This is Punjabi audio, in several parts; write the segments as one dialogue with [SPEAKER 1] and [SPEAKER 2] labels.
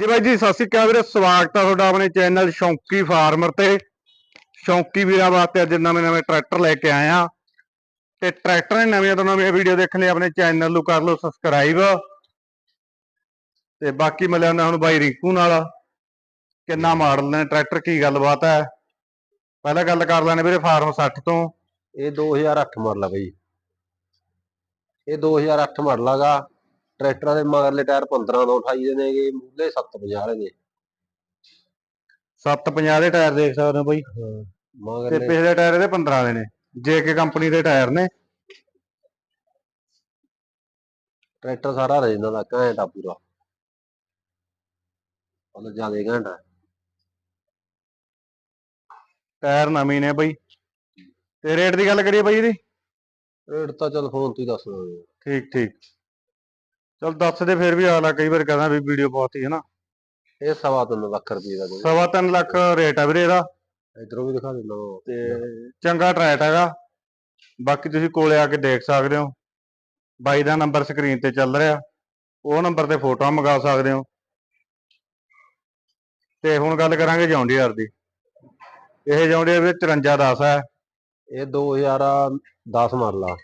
[SPEAKER 1] ਜੀ ਬਾਈ ਜੀ, ਸਤਿ ਸ਼੍ਰੀ ਅਕਾਲ ਵੀਰੇ, ਸਵਾਗਤ ਆ ਤੁਹਾਡਾ ਆਪਣੇ ਚੈਨਲ ਸ਼ੌਂਕੀ ਫਾਰਮਰ ਤੇ। ਸ਼ੌਂਕੀ ਵੀਰਾਂ ਵਾਸਤੇ ਅੱਜ ਨਵੇਂ ਨਵੇਂ ਟਰੈਕਟਰ ਲੈ ਕੇ ਆਏ ਆ। ਤੇ ਟਰੈਕਟਰ ਦੀ ਨਵੀਆਂ ਤੋਂ ਨਵੀਆਂ ਵੀਡੀਓ ਦੇਖਣ ਲਈ ਆਪਣੇ ਚੈਨਲ ਨੂੰ ਕਰ ਲਓ ਸਬਸਕ੍ਰਾਈਬ। ਤੇ ਬਾਕੀ ਮਿਲਿਆ ਹੁੰਦਾ ਹੁਣ ਬਾਈ ਰਿੰਕੂ ਨਾਲ, ਕਿੰਨਾ ਮਾਡਲ ਨੇ, ਟਰੈਕਟਰ ਕੀ ਗੱਲਬਾਤ ਹੈ? ਪਹਿਲਾਂ ਗੱਲ ਕਰ ਲੈਣੇ ਵੀਰੇ ਫਾਰਮ 60 ਤੋਂ।
[SPEAKER 2] ਇਹ 2008 ਮਾਡਲ ਆ ਬਾਈ। ਇਹ 2008 ਮਾਡਲ ਆਗਾ। ਟਰੈਕਟਰਾਂ ਦੇ ਮਗਰਲੇ ਟਾਇਰ 15 ਤੋਂ 28 ਦੇ ਨੇਗੇ ਮੂਲੇ 750 ਵਾਲੇ ਨੇ
[SPEAKER 1] 750 ਦੇ ਟਾਇਰ ਦੇਖ ਸਕਦੇ ਹੋ ਬਾਈ। ਤੇ
[SPEAKER 2] ਮਗਰਲੇ
[SPEAKER 1] ਪਿਛਲੇ ਟਾਇਰ ਇਹਦੇ 15 ਦੇ ਨੇ ਜੇਕੇ ਕੰਪਨੀ ਦੇ ਟਾਇਰ ਨੇ।
[SPEAKER 2] ਟਰੈਕਟਰ ਸਾਰਾ ਰਜਨਾ ਦਾ ਘੈਂਟ ਆ ਪੂਰਾ। ਉਹ ਜ਼ਿਆਦਾ ਘੈਂਟ। ਆ
[SPEAKER 1] ਟਾਇਰ ਨਵੇਂ ਨੇ ਬਾਈ। ਤੇ ਰੇਟ ਦੀ ਗੱਲ ਕਰੀਏ ਬਾਈ ਇਹਦੀ?
[SPEAKER 2] ਰੇਟ ਤਾਂ ਚੱਲ ਫੋਨ ਤੋਂ ਹੀ ਦੱਸ ਦਾਂਗੇ।
[SPEAKER 1] ਠੀਕ ਠੀਕ। ਚਲ ਦੱਸ ਦੇ ਫਿਰ ਵੀ ਆਲਾ ਕਈ ਵਾਰ ਕਹਿੰਦਾ ਵੀ ਵੀਡੀਓ ਬਹੁਤ ਹੀ ਹੈ ਨਾ।
[SPEAKER 2] ਇਹ ਸਵਾ ਤਿੰਨ ਲੱਖ ਰੁਪਏ ਦਾ
[SPEAKER 1] ਸਵਾ ਤਿੰਨ ਲੱਖ ਰੇਟ ਆ ਵੀਰੇ ਇਹਦਾ।
[SPEAKER 2] ਇਧਰੋਂ ਵੀ ਦਿਖਾ ਦਿੰਦਾ
[SPEAKER 1] ਤੇ ਚੰਗਾ ਟਰੈਟ ਹੈਗਾ। ਬਾਕੀ ਤੁਸੀਂ ਕੋਲੇ ਆ ਕੇ ਦੇਖ ਸਕਦੇ ਹੋ। ਬਾਈ ਦਾ ਨੰਬਰ ਸਕਰੀਨ ਤੇ ਚੱਲ ਰਿਹਾ। ਉਹ ਨੰਬਰ ਤੇ ਫੋਟੋਆਂ ਮੰਗਾ ਸਕਦੇ ਹੋ। ਤੇ ਹੁਣ ਗੱਲ ਕਰਾਂਗੇ ਜੌਂਡੀਆਰ ਦੀ। ਇਹ ਜੌਂਡੀਆਰ ਵਿੱਚ 5410 ਹੈ।
[SPEAKER 2] ਇਹ 2010 ਮਾਡਲ ਆ।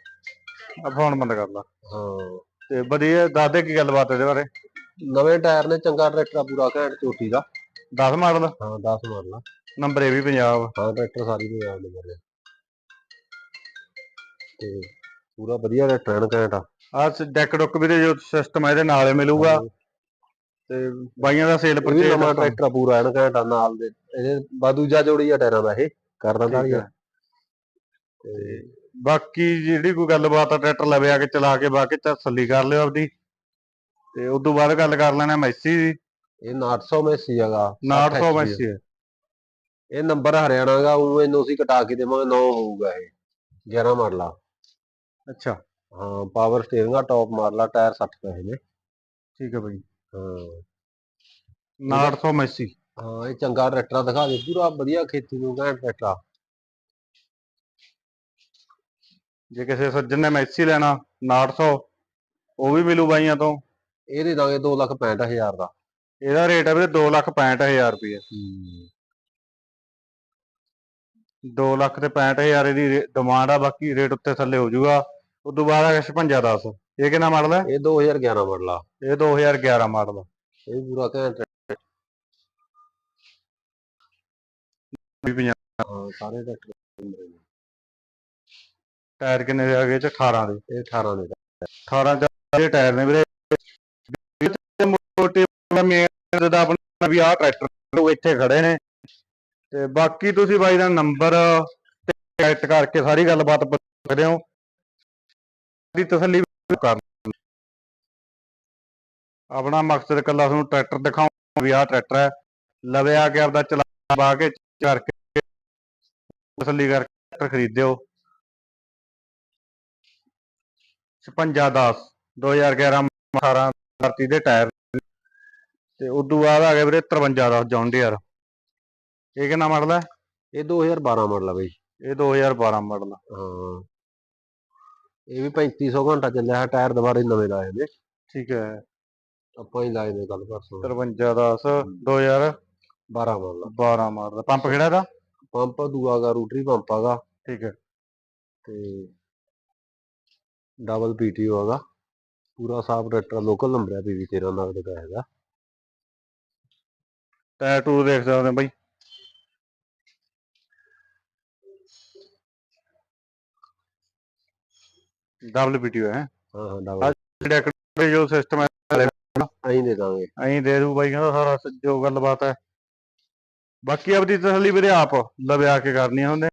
[SPEAKER 1] ਆ ਫੋਨ ਬੰਦ ਕਰ ਲਾ।
[SPEAKER 2] ਹਾਂ।
[SPEAKER 1] ਤੇ ਵਧੀਆ ਦੱਸ ਦੇ ਕੀ ਗੱਲਬਾਤ ਇਹਦੇ ਬਾਰੇ?
[SPEAKER 2] ਨਵੇਂ ਟਾਇਰ ਨੇ ਚੰਗਾ ਟਰੈਕਟਰ ਆ ਪੂਰਾ ਘੈਂਟ ਚੋਟੀ ਦਾ।
[SPEAKER 1] 10 ਮਾਡਲ?
[SPEAKER 2] ਹਾਂ 10 ਮਾਡਲ ਆ।
[SPEAKER 1] ਨੰਬਰ ਇਹ ਵੀ ਪੰਜਾਬ।
[SPEAKER 2] ਹਾਂ ਟਰੈਕਟਰ ਸਾਰੀ ਪੰਜਾਬ ਦੇ ਮੇਰੇ ਤੇ ਪੂਰਾ ਵਧੀਆ ਟਰੈਕਟਰ ਘੈਂਟ ਆ।
[SPEAKER 1] ਆ ਡੈਕ ਡੁੱਕ ਵੀ ਦੇ ਜੋ ਸਿਸਟਮ ਇਹਦੇ ਨਾਲ ਹੀ ਮਿਲੂਗਾ। ਤੇ ਬਾਈਆਂ ਦਾ ਸੇਲ ਪਰਚੇਜ
[SPEAKER 2] ਨਵਾਂ ਟਰੈਕਟਰ ਆ ਪੂਰਾ ਐਨ ਘੈਂਟਾ ਨਾਲ ਦੇ। ਇਹਦੇ ਬਾਦੂਜਾ ਜੋੜੀ ਆ ਟਾਇਰਾਂ ਦਾ ਇਹ। ਕਰਦਾ ਸਾਰੀਆਂ
[SPEAKER 1] ਹੈ। ਤੇ ਬਾਕੀ ਜਿਹੜੀ ਕੋਈ ਗੱਲਬਾਤ ਆ ਟਰੈਕਟਰ ਲਵੇ ਆ ਕੇ ਚਲਾ ਕੇ ਬਾਕੀ ਤਸੱਲੀ ਕਰ ਲਿਓ ਆਪਦੀ। ਤੇ ਉਸ ਤੋਂ ਬਾਅਦ ਗੱਲ ਕਰ ਲੈਣਾ ਮੈਸੀ ਦੀ।
[SPEAKER 2] ਇਹ 900 ਮੈਸੀ ਹੈਗਾ।
[SPEAKER 1] 900
[SPEAKER 2] 60
[SPEAKER 1] ਮੈਸੀ ਹੈ।
[SPEAKER 2] ਇਹ ਨੰਬਰ ਹਰਿਆਣਾ ਦਾ ਉਹ ਇਹਨੂੰ ਅਸੀਂ ਕਟਾ ਕੇ ਦੇਵਾਂਗੇ 9 ਹੋਊਗਾ ਇਹ। 11 ਮਾਡਲ
[SPEAKER 1] ਅੱਛਾ।
[SPEAKER 2] ਹਾਂ ਪਾਵਰ ਸਟੀਅਰਿੰਗ ਆ ਟੌਪ ਮਾਡਲ ਟਾਇਰ 60 ਪੈਸੇ ਨੇ।
[SPEAKER 1] ਠੀਕ ਹੈ ਬਾਈ।
[SPEAKER 2] ਹਾਂ।
[SPEAKER 1] 900 ਮੈਸੀ।
[SPEAKER 2] ਹਾਂ ਇਹ ਚੰਗਾ ਟਰੈਕਟਰ ਦਿਖਾ ਦੇ। ਪੂਰਾ ਵਧੀਆ ਖੇਤੀ ਨੂੰ ਘੈਂਟ ਟਰੈਕਟਰ ਆ।
[SPEAKER 1] ਜੇ ਕਿਸੇ ਸੱਜਣ ਨੇ ਮੈਸੀ ਲੈਣਾ 900 ਉਹ ਵੀ ਮਿਲੂ ਬਾਈਆਂ ਤੋਂ।
[SPEAKER 2] ਇਹ ਦੇ ਦਾਂਗੇ 2 ਲੱਖ 65000 ਦਾ।
[SPEAKER 1] ਇਹਦਾ ਰੇਟ ਹੈ ਵੀਰੇ 265000 ਰੁਪਏ 2 ਲੱਖ ਤੇ 65000 ਇਹਦੀ ਡਿਮਾਂਡ ਆ ਬਾਕੀ ਰੇਟ ਉੱਤੇ ਥੱਲੇ ਹੋ ਜਾਊਗਾ। ਉਸ ਤੋਂ ਬਾਅਦ ਆ 5610 ਇਹ ਕਿੰਨਾ ਮਾਡਲ ਹੈ?
[SPEAKER 2] ਇਹ 2011 ਮਾਡਲ ਆ।
[SPEAKER 1] ਇਹ 2011 ਮਾਡਲ
[SPEAKER 2] ਇਹ ਪੂਰਾ ਘੈਂਟ
[SPEAKER 1] ਵੀ ਪੰਜਾਹ
[SPEAKER 2] ਹਾਂ ਸਾਰੇ ਟਰੈਕਟਰ
[SPEAKER 1] ਟਾਇਰ ਕਿੰਨੇ ਦੇ ਆ ਗਏ? ਚ 18 ਦੇ।
[SPEAKER 2] ਇਹ 18 ਦੇ।
[SPEAKER 1] 18 ਦੇ ਟਾਇਰ ਨੇ ਵੀਰੇ ਮੋਟੇ ਮੇਨ ਦਾ ਆਪਣਾ ਵੀ ਆਹ ਟਰੈਕਟਰ ਉਹ ਇੱਥੇ ਖੜੇ ਨੇ। ਤੇ ਬਾਕੀ ਤੁਸੀਂ ਬਾਈ ਦਾ ਨੰਬਰ ਤੇ ਕਰਕੇ ਸਾਰੀ ਗੱਲਬਾਤ ਪੁੱਛ ਹੋ। ਦੀ ਤਸੱਲੀ ਵੀ ਆਪਣਾ ਮਕਸਦ ਇਕੱਲਾ ਤੁਹਾਨੂੰ ਟਰੈਕਟਰ ਦਿਖਾਉਣਾ ਵੀ ਆਹ ਟਰੈਕਟਰ ਹੈ। ਲਵੇ ਆ ਕੇ ਆਪਦਾ ਚਲਾ ਕੇ ਕਰਕੇ ਤਸੱਲੀ ਕਰਕੇ ਟਰੈਕਟਰ ਖਰੀਦਿਓ। 5610 2011 18 ਧਰਤੀ ਦੇ ਟਾਇਰ ਤੇ ਉਦੋਂ ਬਾਅਦ ਆ ਗਿਆ ਵੀਰੇ 53 ਦਾ ਜੌਨ ਡੀਅਰ ਇਹ ਕਿੰਨਾ ਮਾਡਲ ਹੈ
[SPEAKER 2] ਇਹ 2012 ਮਾਡਲ ਆ ਬਈ।
[SPEAKER 1] ਇਹ 2012 ਮਾਡਲ
[SPEAKER 2] ਹਾਂ। ਇਹ ਵੀ 3500 ਘੰਟਾ ਚੱਲਿਆ ਹੈ ਟਾਇਰ ਦੁਬਾਰੇ ਨਵੇਂ ਲਾਏ ਨੇ।
[SPEAKER 1] ਠੀਕ ਹੈ।
[SPEAKER 2] ਆਪਾਂ ਹੀ ਲਾਏ ਨੇ ਕੱਲ ਪਰਸੋਂ।
[SPEAKER 1] 53 10 2012
[SPEAKER 2] 12 ਮਾਡਲ
[SPEAKER 1] ਮਾਡਲ ਪੰਪ ਕਿਹੜਾ ਦਾ
[SPEAKER 2] ਪੰਪ ਦੂਆ ਗਾ ਰੂਟਰੀ ਪੰਪ ਆਗਾ
[SPEAKER 1] ਠੀਕ ਹੈ।
[SPEAKER 2] ਤੇ ਡਬਲ ਪੀਟੀਓ ਹੈਗਾ ਪੂਰਾ ਸਾਫ਼ ਟਰੈਕਟਰ ਲੋਕਲ ਨੰਬਰ ਹੈ ਪੀਵੀ 13 ਨਾਲ ਦਾ ਹੈਗਾ।
[SPEAKER 1] ਟਾਇਰ ਟੂਰ ਦੇਖ ਸਕਦੇ ਹੋ ਬਾਈ। ਡਬਲ ਪੀਟੀਓ ਹੈ।
[SPEAKER 2] ਹਾਂ ਹਾਂ ਡਬਲ
[SPEAKER 1] ਡੈਕ ਜੋ ਸਿਸਟਮ ਹੈ
[SPEAKER 2] ਐਂ ਦੇ ਦਾਂਗੇ।
[SPEAKER 1] ਐਂ ਦੇ ਦੂ ਬਾਈ ਕਹਿੰਦਾ ਸਾਰਾ ਜੋ ਗੱਲਬਾਤ ਹੈ। ਬਾਕੀ ਆਪਦੀ ਤਸੱਲੀ ਵੀਰੇ ਆਪ ਲਵੇ ਆ ਕੇ ਕਰਨੀ ਹੁੰਦੇ